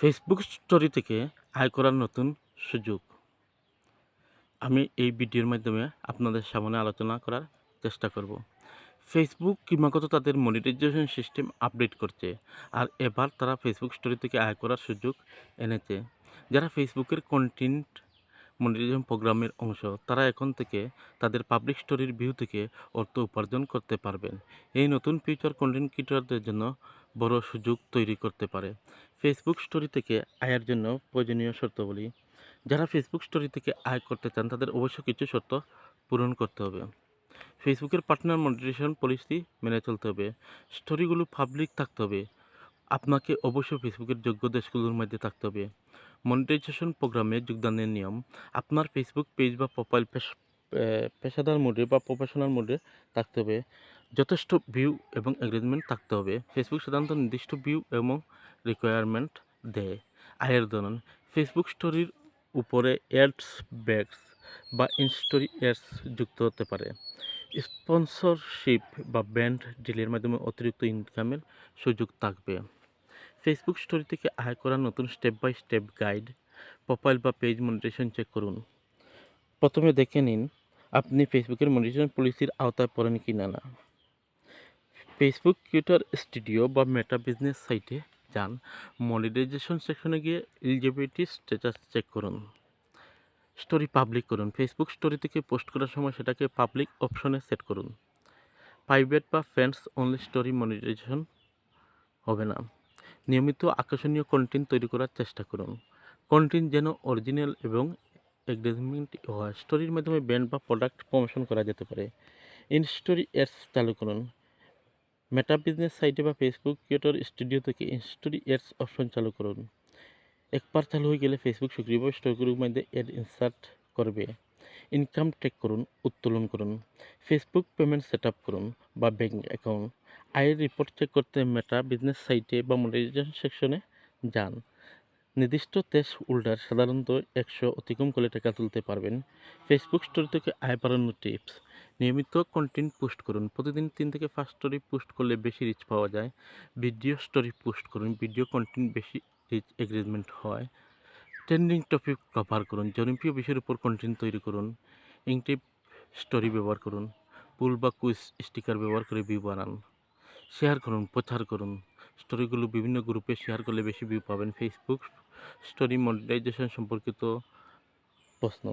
Facebook story থেকে আয় করার নতুন সুযোগ। আমি এই ভিডিওর মাধ্যমে আপনাদের সামনে আলোচনা করার চেষ্টা করব। ফেসবুক ক্রমাগত তাদের মনিটাইজেশন সিস্টেম আপডেট করছে, আর এবার তারা ফেসবুক স্টোরি থেকে আয় করার সুযোগ এনেছে। যারা ফেসবুকের কন্টেন্ট মনিটাইজেশন প্রোগ্রামের অংশ, তারা এখন থেকে তাদের পাবলিক স্টোরির ভিউ থেকে অর্থ উপার্জন করতে পারবেন। এই নতুন ফিউচার কন্টেন্ট ক্রিয়েটরদের জন্য বড় সুযোগ তৈরি করতে পারে। ফেসবুক স্টোরি থেকে আয়ের জন্য প্রয়োজনীয় শর্তাবলী। যারা ফেসবুক স্টোরি থেকে আয় করতে চান, তাদের অবশ্য কিছু শর্ত পূরণ করতে হবে। ফেসবুকের পার্টনার মনিটাইজেশন পলিসি মেনে চলতে হবে। স্টোরিগুলো পাবলিক থাকতে হবে। আপনাকে অবশ্যই ফেসবুকের যোগ্য দেশগুলোর মধ্যে থাকতে হবে। মনিটাইজেশন প্রোগ্রামে যোগদানের নিয়ম। আপনার ফেসবুক পেজ বা প্রোফাইল পেশাদার মোডে বা প্রফেশনাল মোডে থাকতে হবে। যথেষ্ট ভিউ এবং এঙ্গেজমেন্ট থাকতে হবে। ফেসবুক সাধারণত নির্দিষ্ট ভিউ এবং রিকোয়ারমেন্ট দেয়। আয়ের ধরন ফেসবুক স্টোরির উপরে অ্যাডস ব্যাগস বা ইনস্টোরি অ্যাডস যুক্ত হতে পারে। স্পন্সরশিপ বা ব্যান্ড ডিলের মাধ্যমে অতিরিক্ত ইনকামের সুযোগ থাকবে। ফেসবুক স্টোরি থেকে আয় করার নতুন step by step guide profile বা পেজ মনিটেশন চেক করুন। প্রথমে দেখে নিন, আপনি ফেসবুকের মনিটেশন পলিসির আওতায় পড়েন কি না না। ফেসবুক টুইটার স্টুডিও বা মেটা বিজনেস সাইটে যান। মনিটাইজেশন সেকশনে গিয়ে এলিজিবিলিটি স্ট্যাটাস চেক করুন। স্টোরি পাবলিক করুন। ফেসবুক স্টোরি থেকে পোস্ট করার সময় সেটাকে পাবলিক অপশনে সেট করুন। প্রাইভেট বা ফ্রেন্ডস অনলি স্টোরি মনিটাইজেশন হবে না। নিয়মিত আকর্ষণীয় কন্টেন্ট তৈরি করার চেষ্টা করুন। কন্টেন্ট যেন অরিজিনাল এবং এগ্রেজমেন্ট হয়। স্টোরির মাধ্যমে ব্র্যান্ড বা প্রোডাক্ট প্রমোশন করা যেতে পারে। ইন স্টোরি অ্যাডস চালু করুন। মেটা বিজনেস সাইটে বা ফেসবুক ক্রিয়েটর স্টুডিও থেকে ইনস্টোরি এডস অপশন চালু করুন। একবার চালু হয়ে গেলে ফেসবুক সক্রিয়ভাবে স্টোরিগুলোর মধ্যে এড ইনসার্ট করবে। ইনকাম ট্রেক করুন, উত্তোলন করুন। ফেসবুক পেমেন্ট সেট আপ করুন বা ব্যাঙ্ক অ্যাকাউন্ট আয়ের রিপোর্ট চেক করতে মেটা বিজনেস সাইটে বা মনিটাইজেশন সেকশনে যান। নির্দিষ্ট তেজ হোল্ডার সাধারণত একশো অতিক্রম করে টাকা তুলতে পারবেন। ফেসবুক স্টোরি থেকে আয় বাড়ানোর টিপস নিয়মিত কন্টেন্ট পোস্ট করুন। প্রতিদিন তিন থেকে পাঁচ স্টোরি পোস্ট করলে বেশি রিচ পাওয়া যায়। ভিডিও স্টোরি পোস্ট করুন ভিডিও কন্টেন্ট বেশি রিচ এগ্রিজমেন্ট হয়। ট্রেন্ডিং টপিক কভার করুন, জনপ্রিয় বিষয়ের উপর কন্টেন্ট তৈরি করুন। ইংটিভ স্টোরি ব্যবহার করুন পুল বা কুইজ স্টিকার ব্যবহার করে ভিউ বানান। শেয়ার করুন, প্রচার করুন। স্টোরিগুলো বিভিন্ন গ্রুপে শেয়ার করলে বেশি ভিউ পাবেন। ফেসবুক স্টোরি মনিটাইজেশন সম্পর্কিত প্রশ্ন।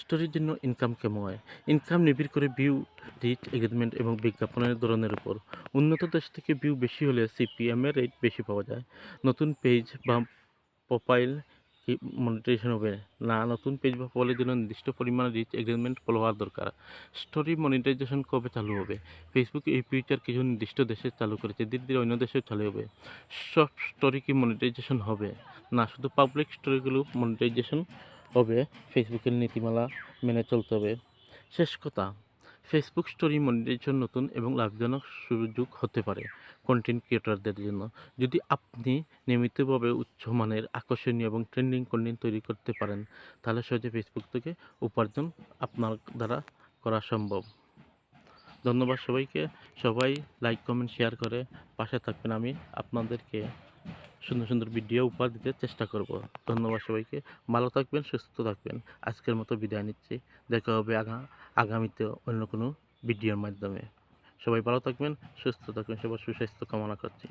স্টোরির জন্য ইনকাম কেমন হয়? ইনকাম নির্ভর করে ভিউ রিচ এঙ্গেজমেন্ট এবং বিজ্ঞাপনের ধরনের উপর। উন্নত দেশ থেকে ভিউ বেশি হলে সিপিএমের রেট বেশি পাওয়া যায়। নতুন পেজ বা প্রোফাইল কি মনিটাইজেশন হবে? না, নতুন পেজ বা প্রোফাইলের জন্য নির্দিষ্ট পরিমাণ রিচ এগ্রিমেন্ট ফলো হওয়ার দরকার। স্টোরি মনিটাইজেশন কবে চালু হবে? ফেসবুক এই ফিচার কিছু নির্দিষ্ট দেশে চালু করেছে, ধীরে ধীরে অন্য দেশেও চালু হবে। সব স্টোরি কি মনিটাইজেশন হবে? না, শুধু পাবলিক স্টোরিগুলো মনিটাইজেশন হবে ফেসবুকের নীতিমালা মেনে চলতে হবে। শেষ কথা, ফেসবুক স্টোরি মনিটাইজেশন নতুন এবং লাভজনক সুযোগ হতে পারে কন্টেন্ট ক্রিয়েটরদের জন্য। যদি আপনি নিয়মিতভাবে উচ্চমানের আকর্ষণীয় এবং ট্রেন্ডিং কন্টেন্ট তৈরি করতে পারেন, তাহলে সহজে ফেসবুক থেকে উপার্জন আপনার দ্বারা করা সম্ভব। ধন্যবাদ সবাইকে। সবাই লাইক কমেন্ট শেয়ার করে পাশে থাকবেন। আমি আপনাদেরকে সুন্দর সুন্দর ভিডিও উপহার দিতে চেষ্টা করব। ধন্যবাদ সবাইকে। ভালো থাকবেন, সুস্থ থাকবেন। আজকের মতো বিদায় নিচ্ছি। দেখা হবে আগা, আগামীতে অন্য কোনো ভিডিওর মাধ্যমে। সবাই ভালো থাকবেন, সুস্থ থাকবেন। সবার সুস্বাস্থ্য কামনা করছি।